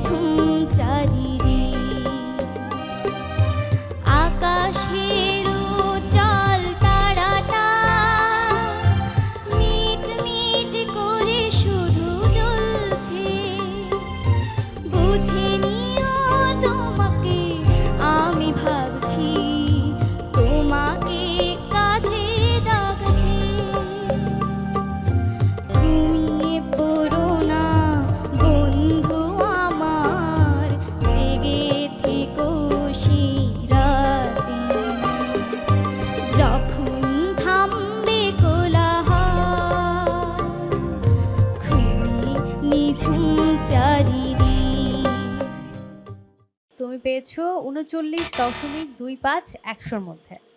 ঝুম চারি আকাশে তুমি পেয়েছ উনচল্লিশ দশমিক দুই পাঁচ একশোর মধ্যে।